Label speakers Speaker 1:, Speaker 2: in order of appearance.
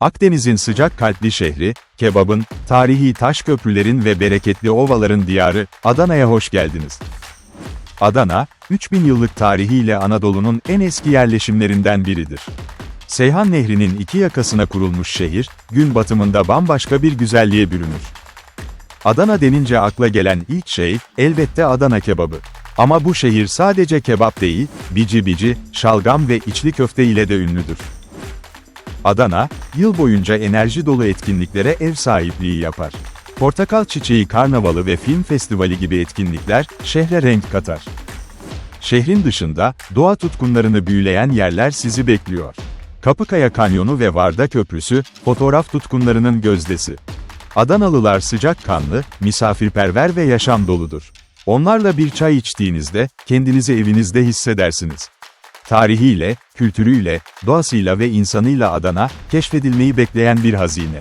Speaker 1: Akdeniz'in sıcak kalpli şehri, kebabın, tarihi taş köprülerin ve bereketli ovaların diyarı, Adana'ya hoş geldiniz. Adana, 3000 yıllık tarihiyle Anadolu'nun en eski yerleşimlerinden biridir. Seyhan Nehri'nin iki yakasına kurulmuş şehir, gün batımında bambaşka bir güzelliğe bürünür. Adana denince akla gelen ilk şey, elbette Adana kebabı. Ama bu şehir sadece kebap değil, bici bici, şalgam ve içli köfte ile de ünlüdür. Adana, yıl boyunca enerji dolu etkinliklere ev sahipliği yapar. Portakal Çiçeği Karnavalı ve Film Festivali gibi etkinlikler, şehre renk katar. Şehrin dışında, doğa tutkunlarını büyüleyen yerler sizi bekliyor. Kapıkaya Kanyonu ve Varda Köprüsü, fotoğraf tutkunlarının gözdesi. Adanalılar sıcakkanlı, misafirperver ve yaşam doludur. Onlarla bir çay içtiğinizde, kendinizi evinizde hissedersiniz. Tarihiyle, kültürüyle, doğasıyla ve insanıyla Adana, keşfedilmeyi bekleyen bir hazine.